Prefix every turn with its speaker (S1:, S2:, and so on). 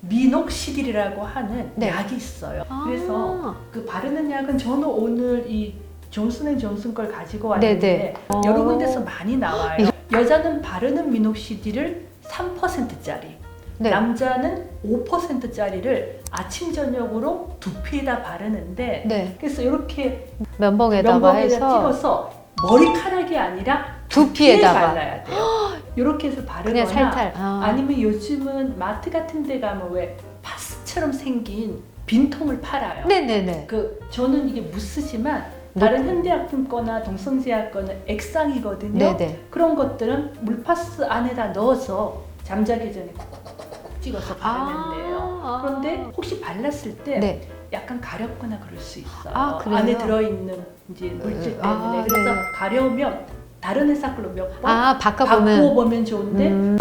S1: 미녹시딜이라고 하는
S2: 네.
S1: 약이 있어요.
S2: 아.
S1: 그래서 그 바르는 약은 저는 오늘 이 존슨앤존슨 걸 가지고 왔는데
S2: 네네.
S1: 여러
S2: 어.
S1: 군데서 많이 나와요. 여자는 바르는 미녹시딜을 3%짜리,
S2: 네.
S1: 남자는 5%짜리를 아침 저녁으로 두피에다 바르는데
S2: 네.
S1: 그래서 이렇게
S2: 면봉에다가
S1: 면봉에다
S2: 해서
S1: 찍어서 머리카락이 아니라
S2: 두피에다가.
S1: 발라야 돼요. 이렇게 해서 바르거나
S2: 그냥 살살. 아.
S1: 아니면 요즘은 마트 같은 데 가면 왜 파스처럼 생긴 빈통을 팔아요.
S2: 네네네.
S1: 그 저는 이게 무스지만 다른 현대약품 거나 동성제약 거는 액상이거든요.
S2: 네네.
S1: 그런 것들은 물파스 안에다 넣어서 잠자기 전에 쿡쿡쿡쿡 찍어서 바르면 돼요.
S2: 아.
S1: 그런데 혹시 발랐을 때
S2: 네.
S1: 약간 가렵거나 그럴 수 있어요.
S2: 아, 그래요?
S1: 안에 들어있는 이제 물질 때문에
S2: 아,
S1: 그래서
S2: 네.
S1: 가려우면 다른 회사 걸로 몇 번
S2: 아, 바꿔보면.
S1: 바꾸어 보면 좋은데
S2: 음.